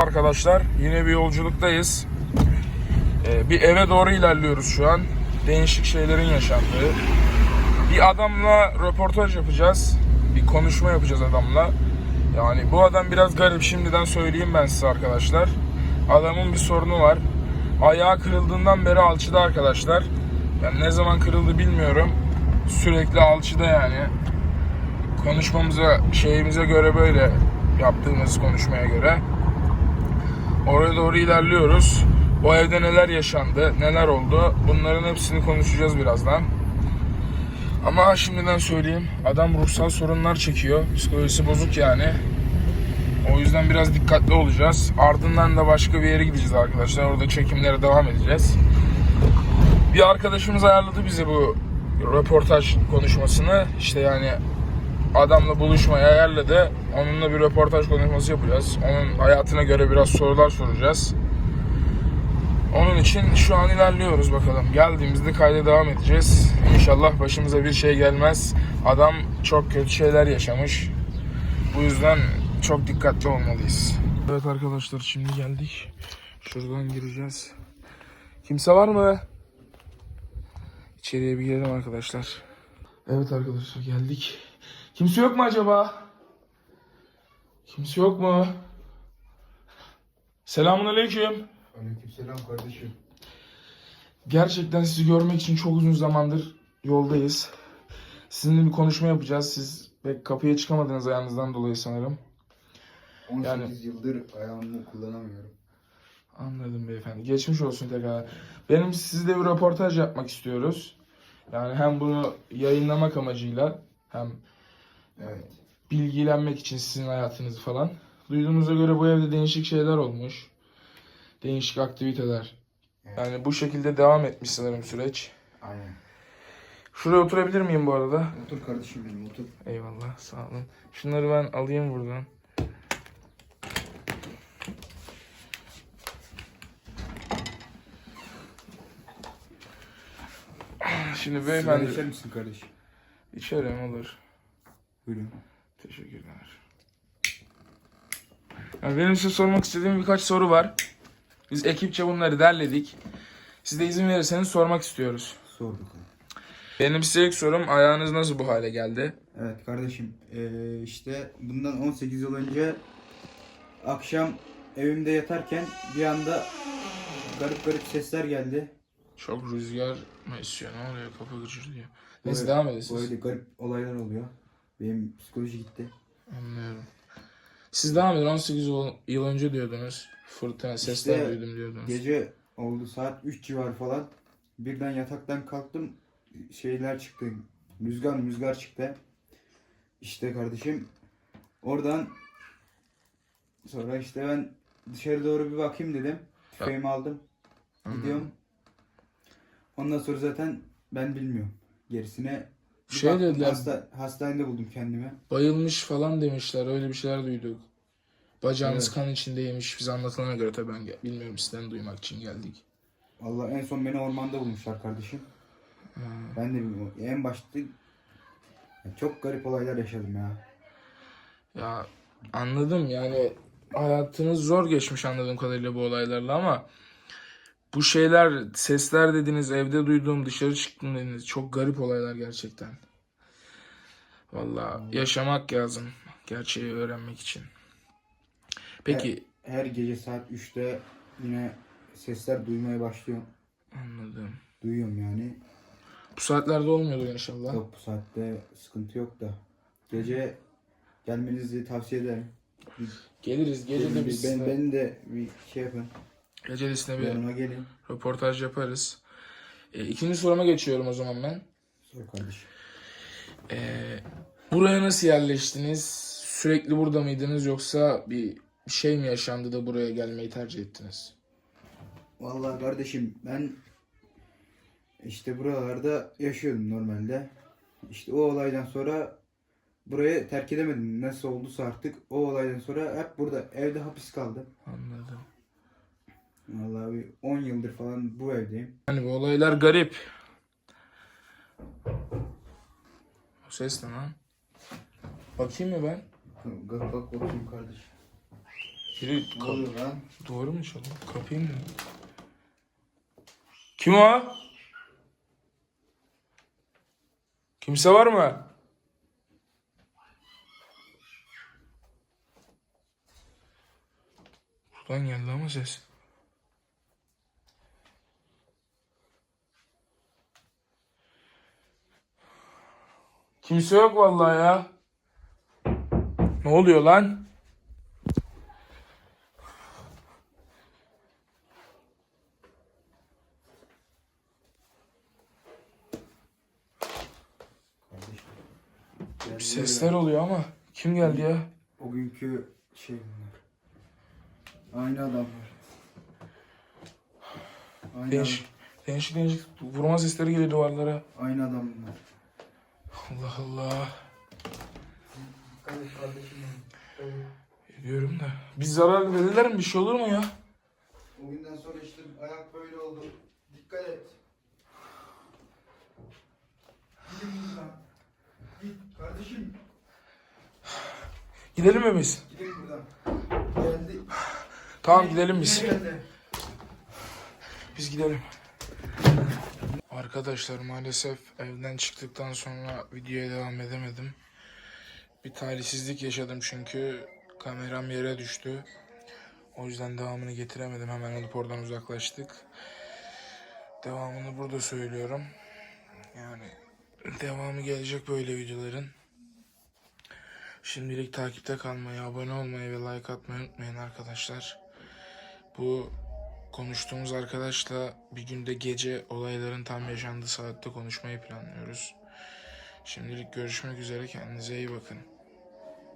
Arkadaşlar yine bir yolculuktayız. Ee, bir eve doğru ilerliyoruz şu an. Değişik şeylerin yaşandığı. Bir adamla röportaj yapacağız. Bir konuşma yapacağız adamla. Yani bu adam biraz garip şimdiden söyleyeyim ben size arkadaşlar. Adamın bir sorunu var. Ayağı kırıldığından beri alçıda arkadaşlar. Yani ne zaman kırıldı bilmiyorum. Sürekli alçıda yani. Konuşmamıza, şeyimize göre böyle yaptığımız konuşmaya göre. Oraya doğru ilerliyoruz. O evde neler yaşandı, neler oldu bunların hepsini konuşacağız birazdan. Ama şimdiden söyleyeyim adam ruhsal sorunlar çekiyor. Psikolojisi bozuk yani. O yüzden biraz dikkatli olacağız. Ardından da başka bir yere gideceğiz arkadaşlar. Orada çekimlere devam edeceğiz. Bir arkadaşımız ayarladı bize bu röportaj konuşmasını. İşte yani adamla buluşmayı ayarladı. Onunla bir röportaj konuşması yapacağız. Onun hayatına göre biraz sorular soracağız. Onun için şu an ilerliyoruz bakalım. Geldiğimizde kayda devam edeceğiz. İnşallah başımıza bir şey gelmez. Adam çok kötü şeyler yaşamış. Bu yüzden çok dikkatli olmalıyız. Evet arkadaşlar şimdi geldik. Şuradan gireceğiz. Kimse var mı? İçeriye bir girelim arkadaşlar. Evet arkadaşlar geldik. Kimse yok mu acaba? Kimse yok mu? Selamun aleyküm. Aleykümselam kardeşim. Gerçekten sizi görmek için çok uzun zamandır yoldayız. Sizinle bir konuşma yapacağız. Siz pek kapıya çıkamadınız ayağınızdan dolayı sanırım. 18 Yani- yıldır ayağımı kullanamıyorum. Anladım beyefendi. Geçmiş olsun tekrar. Benim sizle bir röportaj yapmak istiyoruz. Yani hem bunu yayınlamak amacıyla hem Evet. bilgilenmek için sizin hayatınızı falan. Duyduğumuza göre bu evde değişik şeyler olmuş. Değişik aktiviteler. Yani bu şekilde devam etmiş sanırım süreç. Aynen. Şuraya oturabilir miyim bu arada? Otur kardeşim benim otur. Eyvallah sağ olun. Şunları ben alayım buradan. Şimdi Sigara beyefendi içer misin kardeşim? içerim olur. Buyurun. Teşekkürler. Yani benim size sormak istediğim birkaç soru var. Biz ekipçe bunları derledik. Siz de izin verirseniz sormak istiyoruz. Sorduk. Benim size ilk sorum ayağınız nasıl bu hale geldi? Evet kardeşim ee, işte bundan 18 yıl önce akşam evimde yatarken bir anda garip garip sesler geldi. Çok rüzgar mı esiyor? Ne oluyor? Kapı gıcırdıyor. Neyse Böyle- devam edin siz. Böyle garip olaylar oluyor. Benim psikoloji gitti. Anlıyorum. Siz devam edin. 18 yıl- önce diyordunuz. Fırtına sesler İşte duydum diyordunuz. Gece oldu saat 3 civarı falan. Birden yataktan kalktım. Şeyler çıktı. Rüzgar rüzgar çıktı. İşte kardeşim oradan sonra işte ben dışarı doğru bir bakayım dedim. Tüfeğimi aldım. Gidiyorum. Ondan sonra zaten ben bilmiyorum. Gerisine Şey baktım, dediler. hasta, hastanede buldum kendimi. Bayılmış falan demişler. Öyle bir şeyler duyduk. Bacağınız Evet. kan içindeymiş. Bize anlatılana göre tabii ben bilmiyorum sizden duymak için geldik. Vallahi en son beni ormanda bulmuşlar kardeşim. Ben de bilmiyorum. En başta çok garip olaylar yaşadım ya. Ya anladım yani hayatınız zor geçmiş anladığım kadarıyla bu olaylarla ama bu şeyler sesler dediniz evde duyduğum dışarı çıktım dediniz çok garip olaylar gerçekten. Vallahi yaşamak lazım gerçeği öğrenmek için. Peki Her gece saat 3'te yine sesler duymaya başlıyorum. anladım. Duyuyorum yani. Bu saatlerde olmuyordu inşallah. Yok bu saatte sıkıntı yok da. Gece gelmenizi tavsiye ederim. Geliriz gece de biz ben, beni de bir şey yapın. Sizinle bir Yanıma gelin. röportaj yaparız. E, ikinci soruma geçiyorum o zaman ben. Sor kardeşim. Ee, buraya nasıl yerleştiniz? Sürekli burada mıydınız yoksa bir bir şey mi yaşandı da buraya gelmeyi tercih ettiniz? Vallahi kardeşim ben işte buralarda yaşıyordum normalde. İşte o olaydan sonra burayı terk edemedim. Nasıl olduysa artık o olaydan sonra hep burada evde hapis kaldım. Anladım. Vallahi bir 10 yıldır falan bu evdeyim. Hani bu olaylar garip. O ses ne lan? Bakayım mı ben? Kalk kalk bakayım kardeşim. Biri Ne kap- oluyor lan? duvarı mı çalıyor? Kapıyı mı? Kim o? Kimse var mı? Buradan geldi ama ses. Kimse yok vallahi ya. Ne oluyor lan? Bir sesler oluyor ama kim geldi ya? O günkü şey bunlar. Aynı adamlar. Aynı, Değişik, değişik değişik vurma sesleri geliyor duvarlara. aynı adam bunlar. Allah Allah. Ediyorum da. Biz zarar verirler mi? Bir şey olur mu ya? O günden sonra işte ayak böyle oldu. Dikkat et. Gidin buradan. Git kardeşim. Gidelim mi biz? Gidin buradan. Geldi. Tamam gidelim biz. Biz gidelim. Arkadaşlar maalesef evden çıktıktan sonra videoya devam edemedim. Bir talihsizlik yaşadım çünkü kameram yere düştü. O yüzden devamını getiremedim. Hemen alıp oradan uzaklaştık. Devamını burada söylüyorum. Yani devamı gelecek böyle videoların. Şimdilik takipte kalmayı, abone olmayı ve like atmayı unutmayın arkadaşlar. Bu konuştuğumuz arkadaşla bir günde gece olayların tam yaşandığı saatte konuşmayı planlıyoruz. Şimdilik görüşmek üzere kendinize iyi bakın.